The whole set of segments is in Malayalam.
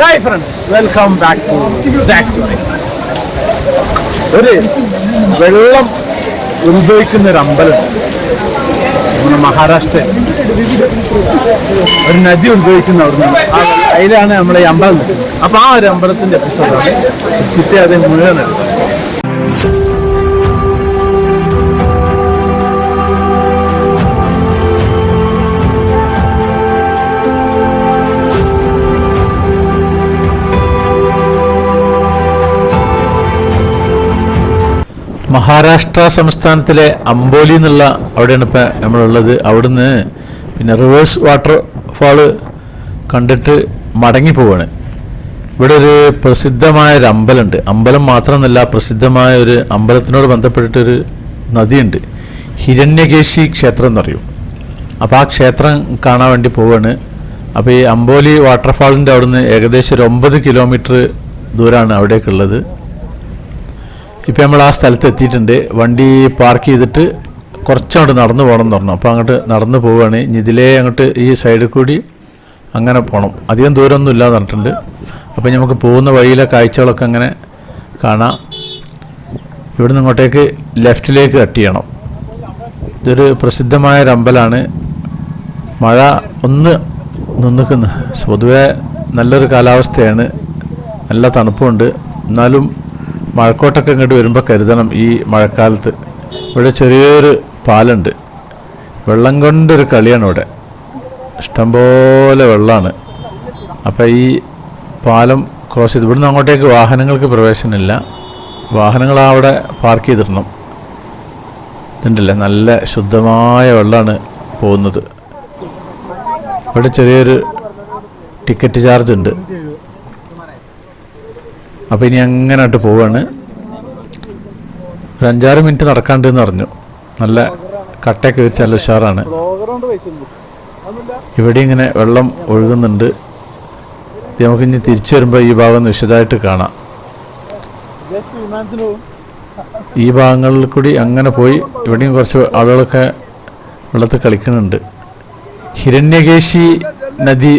Hi friends welcome back to സാക്സ് ഒരു വെള്ളം ഉത്ഭവിക്കുന്ന ഒരു അമ്പലം. നമ്മുടെ മഹാരാഷ്ട്ര. ഒരു നദി ഉത്ഭവിക്കുന്ന അവിടുന്ന്. അതിലാണ് നമ്മുടെ ഈ അമ്പലം. അപ്പൊ ആ ഒരു അമ്പലത്തിന്റെ എപ്പിസോഡാണ് സ്കിപ്പ് ചെയ്യാതെ മുഴുവൻ എടുത്തത്. മഹാരാഷ്ട്ര സംസ്ഥാനത്തിലെ അംബോലി എന്നുള്ള അവിടെയാണ് ഇപ്പം നമ്മളുള്ളത്. അവിടുന്ന് പിന്നെ റിവേഴ്സ് വാട്ടർ ഫാൾ കണ്ടിട്ട് മടങ്ങി പോവാണ്. ഇവിടെ ഒരു പ്രസിദ്ധമായ ഒരു അമ്പലമുണ്ട്. അമ്പലം മാത്രമെന്നല്ല പ്രസിദ്ധമായ ഒരു അമ്പലത്തിനോട് ബന്ധപ്പെട്ടിട്ടൊരു നദിയുണ്ട്. ഹിരണ്യകേശി ക്ഷേത്രം എന്നറിയും. അപ്പോൾ ആ ക്ഷേത്രം കാണാൻ വേണ്ടി പോവാണ്. അപ്പോൾ ഈ അമ്പോലി വാട്ടർഫാളിന്റെ അവിടുന്ന് ഏകദേശം ഒരു ഒമ്പത് കിലോമീറ്റർ ദൂരമാണ് അവിടേക്കുള്ളത്. ഇപ്പം നമ്മൾ ആ സ്ഥലത്ത് എത്തിയിട്ടുണ്ട്. വണ്ടി പാർക്ക് ചെയ്തിട്ട് കുറച്ചങ്ങോട്ട് നടന്നു പോകണം എന്ന് പറഞ്ഞു. അപ്പോൾ അങ്ങോട്ട് നടന്നു പോവുകയാണ്. ഇതിലേ അങ്ങോട്ട് ഈ സൈഡിൽ കൂടി അങ്ങനെ പോകണം അധികം ദൂരമൊന്നും ഇല്ലാന്ന് പറഞ്ഞിട്ടുണ്ട്. അപ്പോൾ നമുക്ക് പോകുന്ന വഴിയിലെ കാഴ്ചകളൊക്കെ അങ്ങനെ കാണാം. ഇവിടുന്ന് ഇങ്ങോട്ടേക്ക് ലെഫ്റ്റിലേക്ക് കട്ട് ചെയ്യണം. ഇതൊരു പ്രസിദ്ധമായ ഒരു അമ്പലമാണ്. മഴ ഒന്ന് നിന്നിക്കുന്നു. പൊതുവേ നല്ലൊരു കാലാവസ്ഥയാണ്. നല്ല തണുപ്പുണ്ട്. എന്നാലും മഴക്കോട്ടൊക്കെ ഇങ്ങോട്ട് വരുമ്പോൾ കരുതണം ഈ മഴക്കാലത്ത്. ഇവിടെ ചെറിയൊരു പാലുണ്ട്. വെള്ളം കൊണ്ടൊരു കളിയാണ് ഇവിടെ. ഇഷ്ടംപോലെ വെള്ളമാണ് അപ്പോൾ ഈ പാലം ക്രോസ് ചെയ്ത് ഇവിടുന്ന് അങ്ങോട്ടേക്ക് വാഹനങ്ങൾക്ക് പ്രവേശനമില്ല. വാഹനങ്ങൾ അവിടെ പാർക്ക് ചെയ്തിടണം. ഇതുണ്ടല്ലേ? നല്ല ശുദ്ധമായ വെള്ളമാണ് പോകുന്നത്. ഇവിടെ ചെറിയൊരു ടിക്കറ്റ് ചാർജ് ഉണ്ട്. അപ്പോൾ ഇനി അങ്ങനായിട്ട് പോവാണ്. ഒരു അഞ്ചാറ് മിനിറ്റ് നടക്കാണ്ട് എന്ന് പറഞ്ഞു. നല്ല കട്ടയൊക്കെ വെച്ച് നല്ല ഉഷാറാണ്. ഇവിടെ ഇങ്ങനെ വെള്ളം ഒഴുകുന്നുണ്ട്. നമുക്ക് ഇനി തിരിച്ചു വരുമ്പോൾ ഈ ഭാഗം ഒന്ന് വിശദമായിട്ട് കാണാം. ഈ ഭാഗങ്ങളിൽ കൂടി അങ്ങനെ പോയി ഇവിടെയും കുറച്ച് ആളുകളൊക്കെ വെള്ളത്തിൽ കളിക്കുന്നുണ്ട്. ഹിരണ്യകേശി നദി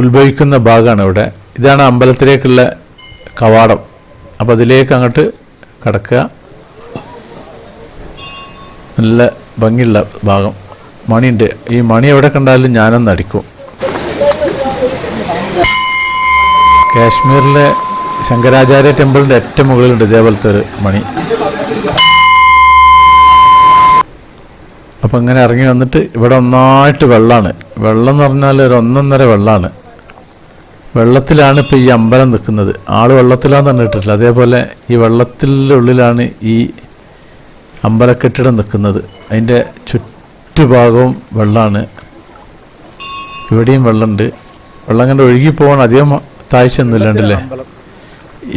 ഉത്ഭവിക്കുന്ന ഭാഗമാണ് ഇവിടെ. ഇതാണ് അമ്പലത്തിലേക്കുള്ള കവാടം. അപ്പോൾ അതിലേക്ക് അങ്ങോട്ട് കടക്കുക. നല്ല ഭംഗിയുള്ള ഭാഗം. മണിയുണ്ട്. ഈ മണി എവിടെ കണ്ടാലും ഞാനൊന്ന് അടിക്കും. കാശ്മീരിലെ ശങ്കരാചാര്യ ടെമ്പിളിന്റെ ഏറ്റവും മുകളിലുണ്ട് ഇതേപോലത്തെ ഒരു മണി. അപ്പം ഇങ്ങനെ ഇറങ്ങി വന്നിട്ട് ഇവിടെ ഒന്നായിട്ട് വെള്ളമാണ്. വെള്ളം എന്ന് പറഞ്ഞാൽ ഒരു ഒന്നൊന്നര വെള്ളമാണ്. വെള്ളത്തിലാണ് ഇപ്പോൾ ഈ അമ്പലം നിൽക്കുന്നത്. ആൾ വെള്ളത്തിലാന്ന് പറഞ്ഞിട്ടില്ല. അതേപോലെ ഈ വെള്ളത്തിന്റെ ഉള്ളിലാണ് ഈ അമ്പലക്കെട്ടിടം നിൽക്കുന്നത്. അതിന്റെ ചുറ്റുഭാഗവും വെള്ളമാണ് ഇവിടെയും വെള്ളമുണ്ട് വെള്ളം കണ്ട് ഒഴുകി പോകാൻ അധികം താഴ്ചയൊന്നും ഇല്ലാണ്ടല്ലേ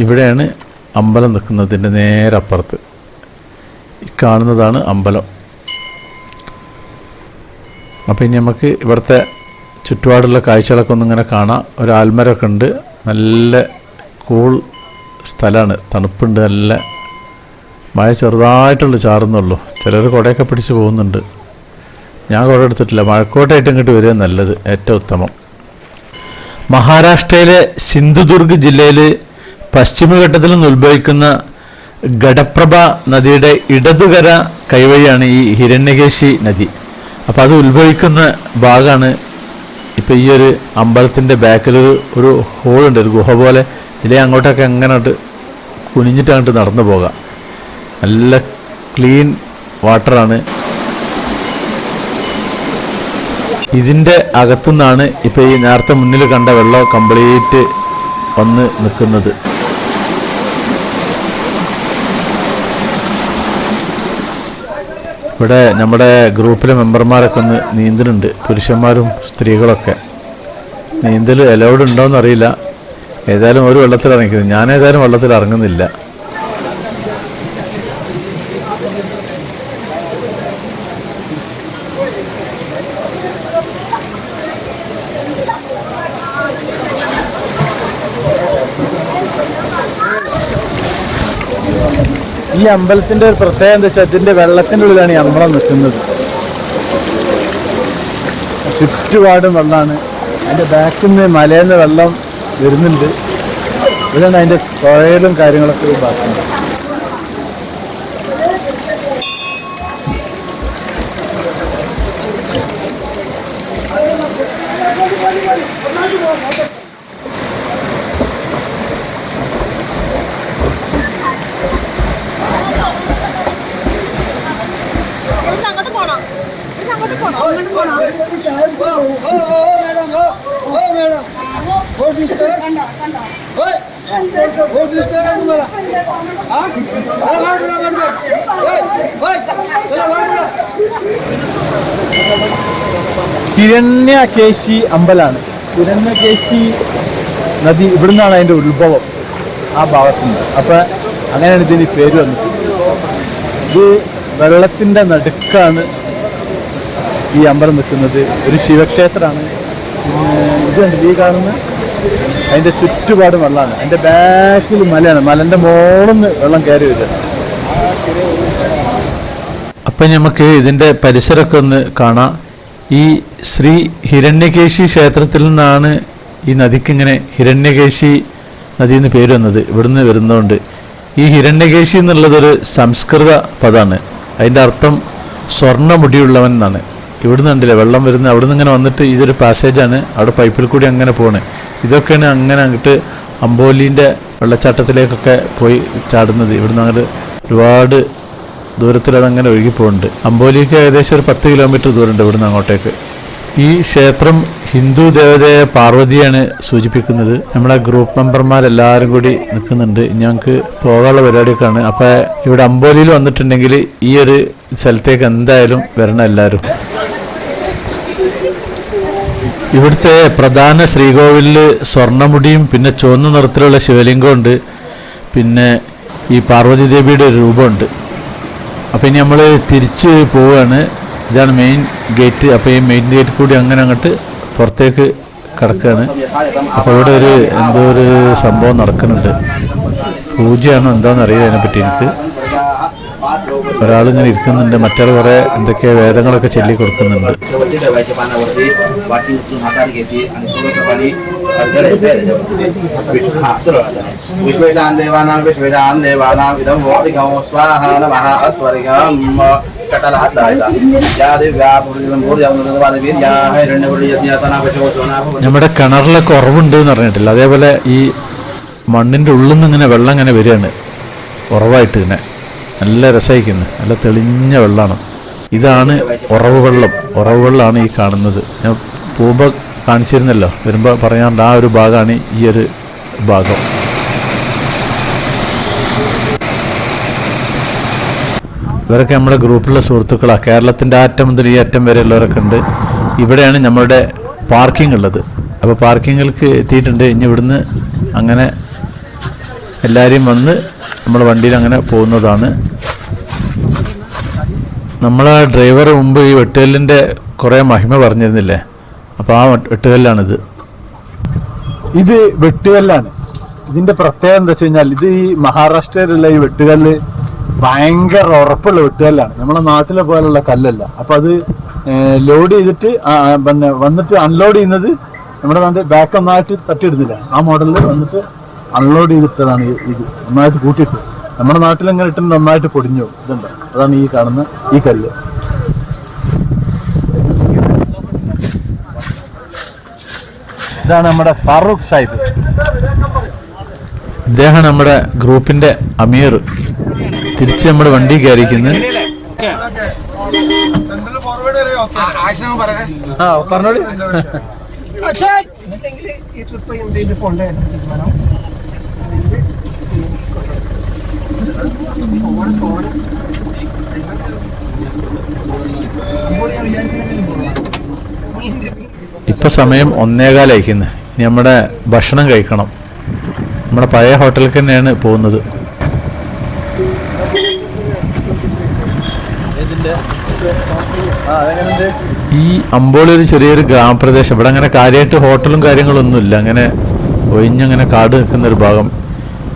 ഇവിടെയാണ് അമ്പലം നിൽക്കുന്നതിന്റെ നേരെ അപ്പുറത്ത്. ഈ കാണുന്നതാണ് അമ്പലം. അപ്പോൾ ഇനി നമുക്ക് ഇവിടുത്തെ ചുറ്റുപാടുള്ള കാഴ്ചകളൊക്കെ ഇങ്ങനെ കാണാം. ഒരു ആൽമരമൊക്കെ ഉണ്ട്. നല്ല കൂൾ സ്ഥലമാണ്. തണുപ്പുണ്ട്. നല്ല മഴ ചെറുതായിട്ടുള്ള ചാറുന്നുള്ളൂ. ചിലർ കുടയൊക്കെ പിടിച്ച് പോകുന്നുണ്ട്. ഞാൻ കുട എടുത്തിട്ടില്ല. മഴക്കോട്ടായിട്ട് ഇങ്ങോട്ട് വരിക നല്ലത്. ഏറ്റവും ഉത്തമം. മഹാരാഷ്ട്രയിലെ സിന്ധുദുർഗ് ജില്ലയിൽ പശ്ചിമഘട്ടത്തിൽ നിന്ന് ഉത്ഭവിക്കുന്ന ഘടപ്രഭ നദിയുടെ ഇടതുകര കൈവഴിയാണ് ഈ ഹിരണ്യകേശി നദി. അപ്പോൾ അത് ഉത്ഭവിക്കുന്ന ഭാഗമാണ് ഇപ്പോൾ ഈ ഒരു അമ്പലത്തിന്റെ ബാക്കിൽ ഒരു ഒരു ഹോളുണ്ട് ഒരു ഗുഹ പോലെ. ഇതിലെ അങ്ങോട്ടൊക്കെ അങ്ങോട്ട് കുനിഞ്ഞിട്ട് അങ്ങോട്ട് നടന്നു പോകാം. നല്ല ക്ലീൻ വാട്ടറാണ്. ഇതിന്റെ അകത്തുനിന്നാണ് ഇപ്പോൾ ഈ നേരത്തെ മുന്നിൽ കണ്ട വെള്ളം കംപ്ലീറ്റ് വന്ന് നിൽക്കുന്നത്. ഇവിടെ നമ്മുടെ ഗ്രൂപ്പിലെ മെമ്പർമാരൊക്കെ ഒന്ന് നീന്തലുണ്ട്. പുരുഷന്മാരും സ്ത്രീകളൊക്കെ. നീന്തൽ എലൗഡ് ഉണ്ടോയെന്നറിയില്ല ഏതായാലും ഒരു വെള്ളത്തിൽ ഇറങ്ങിക്കുന്നത് ഞാൻ ഏതായാലും വെള്ളത്തിൽ ഇറങ്ങുന്നില്ല ഈ അമ്പലത്തിന്റെ ഒരു പ്രത്യേകത എന്താ വെച്ചാൽ ഇതിന്റെ വെള്ളത്തിന്റെ ഉള്ളിലാണ് ഈ അമ്പലം നിൽക്കുന്നത്. ചുറ്റുപാടും വെള്ളമാണ്. അതിന്റെ ബാക്കിൽ നിന്ന് മലയിൽ നിന്ന് വെള്ളം വരുന്നുണ്ട്. ഇതാണ് അതിന്റെ പുഴയിലും കാര്യങ്ങളൊക്കെ ബാക്കിയുണ്ട് ഇവിടുന്ന് അങ്ങോട്ട് പോണോ ഇവിടുന്ന് അങ്ങോട്ട് പോണോ അങ്ങോട്ട് പോണോ ഹിരണ്യകേശി അമ്പലാണ്. ഹിരണ്യകേശി നദി ഇവിടുന്നാണ് അതിന്റെ ഉത്ഭവം. ആ ഭാഗത്തുനിന്ന്. അപ്പം അങ്ങനെയാണ് ഇതിന് പേര് വന്നത്. ഇത് വെള്ളത്തിന്റെ നടുക്കാണ് ഈ അമ്പലം നിൽക്കുന്നത് ഒരു ശിവക്ഷേത്രമാണ്. ഇത് ഈ കാണുന്ന അതിന്റെ ചുറ്റുപാട് വെള്ളമാണ്. അതിന്റെ ബാക്കിൽ മലയാണ്. മലന്റെ മോളിൽ നിന്ന് വെള്ളം കയറി വരിക. അപ്പം നമുക്ക് ഇതിന്റെ പരിസരമൊക്കെ ഒന്ന് കാണാം. ഈ ശ്രീ ഹിരണ്യകേശി ക്ഷേത്രത്തിൽ നിന്നാണ് ഈ നദിക്ക് ഇങ്ങനെ ഹിരണ്യകേശി നദി എന്ന് പേര് വന്നത്. ഇവിടുന്ന് വരുന്നതുകൊണ്ട്. ഈ ഹിരണ്യകേശി എന്നുള്ളതൊരു സംസ്കൃത പദമാണ്. അതിന്റെ അർത്ഥം സ്വർണമുടിയുള്ളവൻ എന്നാണ്. ഇവിടുന്ന് ഉണ്ടല്ലേ വെള്ളം വരുന്ന അവിടുന്ന് ഇങ്ങനെ വന്നിട്ട് ഇതൊരു പാസേജാണ് അവിടെ പൈപ്പിൽ കൂടി അങ്ങനെ പോണ്. ഇതൊക്കെയാണ് അങ്ങനെ അങ്ങോട്ട് അമ്പോലീന്റെ വെള്ളച്ചാട്ടത്തിലേക്കൊക്കെ പോയി ചാടുന്നത്. ഇവിടുന്ന് അങ്ങോട്ട് ഒരുപാട് ദൂരത്തിൽ അതങ്ങനെ ഒഴുകി പോകുന്നുണ്ട് അമ്പോലിക്ക് ഏകദേശം ഒരു പത്ത് കിലോമീറ്റർ ദൂരമുണ്ട് ഇവിടുന്ന് അങ്ങോട്ടേക്ക്. ഈ ക്ഷേത്രം ഹിന്ദു ദേവതയെ പാർവതിയാണ് സൂചിപ്പിക്കുന്നത്. നമ്മുടെ ഗ്രൂപ്പ് മെമ്പർമാരെല്ലാവരും കൂടി നിൽക്കുന്നുണ്ട് ഞങ്ങൾക്ക് പോകാനുള്ള പരിപാടിയൊക്കെയാണ്. അപ്പോൾ ഇവിടെ അമ്പോലിയിൽ വന്നിട്ടുണ്ടെങ്കിൽ ഈ ഒരു സ്ഥലത്തേക്ക് എന്തായാലും വരണം എല്ലാവരും. ഇവിടുത്തെ പ്രധാന ശ്രീകോവിലിൽ സ്വർണമുടിയും പിന്നെ ചുവന്ന നിറത്തിലുള്ള ശിവലിംഗമുണ്ട് പിന്നെ ഈ പാർവതി ദേവിയുടെ ഒരു രൂപമുണ്ട്. അപ്പോൾ ഇനി നമ്മൾ തിരിച്ച് പോവുകയാണ് ഇതാണ് മെയിൻ ഗേറ്റ് അപ്പോൾ ഈ മെയിൻ ഗേറ്റ് കൂടി അങ്ങനെ അങ്ങോട്ട് പുറത്തേക്ക് കിടക്കുകയാണ് അപ്പോൾ ഇവിടെ ഒരു എന്തോ ഒരു സംഭവം നടക്കുന്നുണ്ട്. പൂജയാണോ എന്താണെന്ന് അറിയില്ല അതിനെപ്പറ്റി എനിക്ക്. ഒരാളിങ്ങനെ ഇരിക്കുന്നുണ്ട് മറ്റൊരു കുറേ എന്തൊക്കെ വേദങ്ങളൊക്കെ ചൊല്ലി കൊടുക്കുന്നുണ്ട്. നമ്മുടെ കിണറിലെ കുറവുണ്ട് എന്ന് പറഞ്ഞിട്ടില്ല. അതേപോലെ ഈ മണ്ണിന്റെ ഉള്ളിൽ നിന്ന് ഇങ്ങനെ വെള്ളം ഇങ്ങനെ വരികയാണ്. കുറവായിട്ട് ഇങ്ങനെ. നല്ല രസമായിക്കുന്നു നല്ല തെളിഞ്ഞ വെള്ളമാണ് ഇതാണ് ഉറവ് വെള്ളം. ഉറവ് വെള്ളമാണ് ഈ കാണുന്നത്. ഞാൻ പോകുമ്പോൾ കാണിച്ചിരുന്നല്ലോ. വരുമ്പോൾ പറയാണ്ട് ആ ഒരു ഭാഗമാണ് ഈ ഒരു ഭാഗം. ഇവരൊക്കെ നമ്മുടെ ഗ്രൂപ്പിലുള്ള സുഹൃത്തുക്കളാണ് കേരളത്തിന്റെ അറ്റം മുതൽ ഈ അറ്റം വരെ ഉള്ളവരൊക്കെ ഉണ്ട്. ഇവിടെയാണ് നമ്മളുടെ പാർക്കിംഗ് ഉള്ളത്. അപ്പോൾ പാർക്കിങ്ങിലേക്ക് എത്തിയിട്ടുണ്ട്. ഇനി ഇവിടുന്ന് അങ്ങനെ എല്ലാവരെയും വന്ന് നമ്മൾ വണ്ടിയിൽ അങ്ങനെ പോകുന്നതാണ്. നമ്മളെ ഡ്രൈവർ മുമ്പ് ഈ വെട്ടുകല്ലിന്റെ കുറേ മഹിമ പറഞ്ഞിരുന്നില്ലേ? അപ്പോൾ ആ വെട്ടുകല്ലാണിത്. ഇത് വെട്ടുകല്ലാണ്. ഇതിന്റെ പ്രത്യേകത എന്താ വെച്ച് കഴിഞ്ഞാൽ ഇത് ഈ മഹാരാഷ്ട്രയിലുള്ള ഈ വെട്ടുകല്ല് ഭയങ്കര ഉറപ്പുള്ള വെട്ടുകല്ലാണ്. നമ്മുടെ നാട്ടിലെ പോലുള്ള കല്ലല്ല. അപ്പോൾ അത് ലോഡ് ചെയ്തിട്ട് പിന്നെ വന്നിട്ട് അൺലോഡ് ചെയ്യുന്നത് നമ്മുടെ നാട്ടിൽ ബാക്ക് ഒന്നായിട്ട് തട്ടിയിടുന്നില്ല ആ മോഡലിൽ വന്നിട്ട് അൺലോഡ് ചെയ്തിട്ടതാണ് ഇത്. നന്നായിട്ട് കൂട്ടിയിട്ട്. നമ്മുടെ നാട്ടിൽ എങ്ങനെ ഇട്ടിട്ട് നന്നായിട്ട് പൊടിഞ്ഞു. ഇതുണ്ട്? അതാണ് ഈ കാണുന്ന ഈ കല്ല്. ഇതാണ് നമ്മുടെ ഫാറൂഖ് സാഹിബ്. ഇദ്ദേഹമാണ് നമ്മുടെ ഗ്രൂപ്പിന്റെ അമീർ. തിരിച്ച് നമ്മുടെ വണ്ടി കയറിക്കുന്നത് ആ പറഞ്ഞോളി. ഈ ട്രിപ്പ് എന്തെങ്കിലും ഫോണിന്റെ തീരുമാനം ഇപ്പം സമയം ഒന്നേകാലയക്കുന്നു. ഇനി നമ്മുടെ ഭക്ഷണം കഴിക്കണം. നമ്മുടെ പഴയ ഹോട്ടലിൽ തന്നെയാണ് പോകുന്നത്. ഈ അമ്പോളി ഒരു ചെറിയൊരു ഗ്രാമപ്രദേശം. ഇവിടെ അങ്ങനെ കാര്യമായിട്ട് ഹോട്ടലും കാര്യങ്ങളൊന്നുമില്ല. അങ്ങനെ ഒഴിഞ്ഞങ്ങനെ കാട് നിൽക്കുന്ന ഒരു ഭാഗം.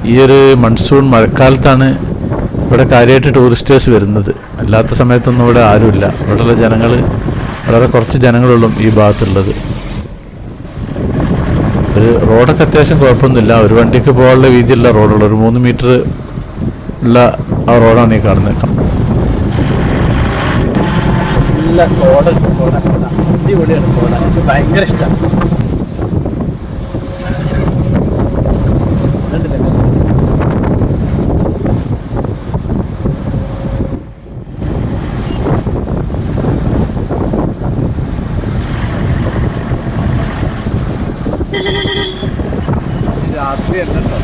ഈ ഒരു മൺസൂൺ മഴക്കാലത്താണ് ഇവിടെ കാര്യമായിട്ട് ടൂറിസ്റ്റേഴ്സ് വരുന്നത്. അല്ലാത്ത സമയത്തൊന്നും ഇവിടെ ആരുമില്ല. ഇവിടെയുള്ള ജനങ്ങൾ വളരെ കുറച്ച് ജനങ്ങളുള്ളൂ ഈ ഭാഗത്തുള്ളത്. ഒരു റോഡൊക്കെ അത്യാവശ്യം കുഴപ്പമൊന്നുമില്ല. ഒരു വണ്ടിക്ക് പോകാനുള്ള വീതിയുള്ള റോഡുള്ള. ഒരു മൂന്ന് മീറ്റർ ഉള്ള ആ റോഡാണ് ഈ കാണുന്നത്. ഭയങ്കര ഇഷ്ടമാണ് രാത്രി ഉണ്ടോ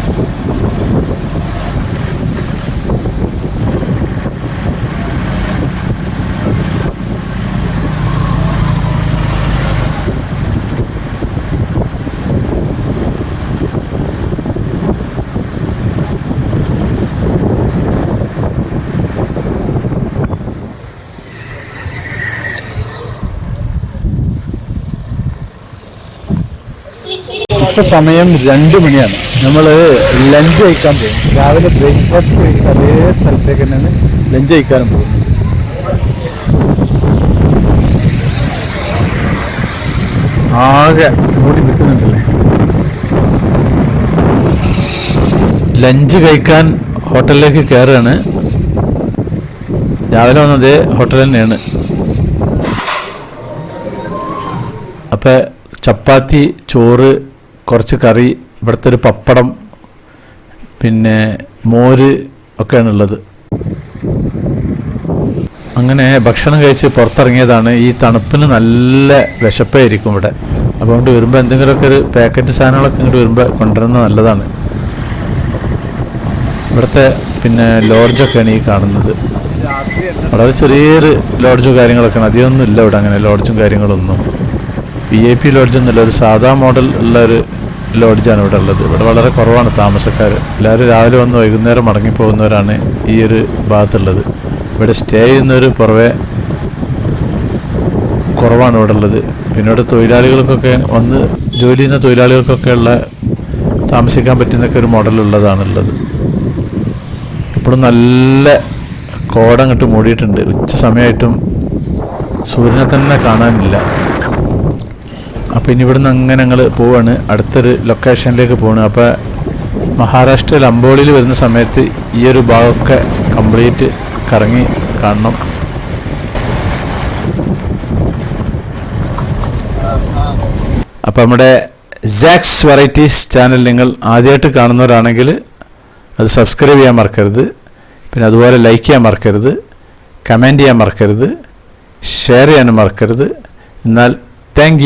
ഇപ്പൊ സമയം രണ്ട് മണിയാണ്. നമ്മൾ ലഞ്ച് കഴിക്കാൻ പോകും. രാവിലെ ബ്രേക്ക്ഫാസ്റ്റ് കഴിച്ച അതേ സ്ഥലത്തേക്ക് തന്നെയാണ് ലഞ്ച് കഴിക്കാനും പോകുന്നത്. ആകെ ഓടി നിൽക്കുന്നുണ്ടല്ലേ? ലഞ്ച് കഴിക്കാൻ ഹോട്ടലിലേക്ക് കയറുകയാണ്. രാവിലെ വന്നത് ഹോട്ടൽ തന്നെയാണ്. അപ്പം ചപ്പാത്തി ചോറ് കുറച്ച് കറി ഇവിടുത്തെ ഒരു പപ്പടം പിന്നെ മോര് ഒക്കെയാണുള്ളത്. അങ്ങനെ ഭക്ഷണം കഴിച്ച് പുറത്തിറങ്ങിയതാണ്. ഈ തണുപ്പിന് നല്ല വിശപ്പായിരിക്കും ഇവിടെ. അതുകൊണ്ട് വരുമ്പോൾ എന്തെങ്കിലുമൊക്കെ ഒരു പാക്കറ്റ് സാധനങ്ങളൊക്കെ ഇങ്ങോട്ട് വരുമ്പോൾ കൊണ്ടുവരുന്നത് നല്ലതാണ്. ഇവിടുത്തെ പിന്നെ ലോഡ്ജൊക്കെയാണ് ഈ കാണുന്നത്. വളരെ ചെറിയൊരു ലോഡ്ജും കാര്യങ്ങളൊക്കെയാണ്. അധികമൊന്നും ഇല്ല ഇവിടെ അങ്ങനെ ലോഡ്ജും കാര്യങ്ങളൊന്നും. വി ഐ പി ലോഡ്ജൊന്നുമില്ല ഒരു സാധാ മോഡൽ ഉള്ള ഒരു ലോഡ്ജാണ് ഇവിടെ ഉള്ളത് ഇവിടെ വളരെ കുറവാണ് താമസക്കാർ. എല്ലാവരും രാവിലെ വന്ന് വൈകുന്നേരം മടങ്ങിപ്പോകുന്നവരാണ് ഈ ഒരു ഭാഗത്തുള്ളത്. ഇവിടെ സ്റ്റേ ചെയ്യുന്നവർ പുറമേ കുറവാണ് ഇവിടെ ഉള്ളത് പിന്നെ ഇവിടെ തൊഴിലാളികൾക്കൊക്കെ വന്ന് ജോലി ചെയ്യുന്ന തൊഴിലാളികൾക്കൊക്കെ ഉള്ള താമസിക്കാൻ പറ്റുന്നൊക്കെ ഒരു മോഡലുള്ളതാണുള്ളത് ഇപ്പോഴും നല്ല കോടങ്ങിട്ട് മൂടിയിട്ടുണ്ട്. ഉച്ച സമയമായിട്ടും സൂര്യനെ തന്നെ കാണാനില്ല. അപ്പോൾ ഇനി ഇവിടുന്ന് അങ്ങനെ ഞങ്ങൾ പോവാണ്. അടുത്തൊരു ലൊക്കേഷനിലേക്ക് പോവാണ്. അപ്പോൾ മഹാരാഷ്ട്രയിൽ അമ്പോളിയിൽ വരുന്ന സമയത്ത് ഈ ഒരു ഭാഗമൊക്കെ കംപ്ലീറ്റ് കറങ്ങി കാണണം. അപ്പോൾ നമ്മുടെ ജാക്സ് വെറൈറ്റീസ് ചാനൽ നിങ്ങൾ ആദ്യമായിട്ട് കാണുന്നവരാണെങ്കിൽ അത് സബ്സ്ക്രൈബ് ചെയ്യാൻ മറക്കരുത്. പിന്നെ അതുപോലെ ലൈക്ക് ചെയ്യാൻ മറക്കരുത്. കമന്റ് ചെയ്യാൻ മറക്കരുത്. ഷെയർ ചെയ്യാനും മറക്കരുത്. എന്നാൽ താങ്ക്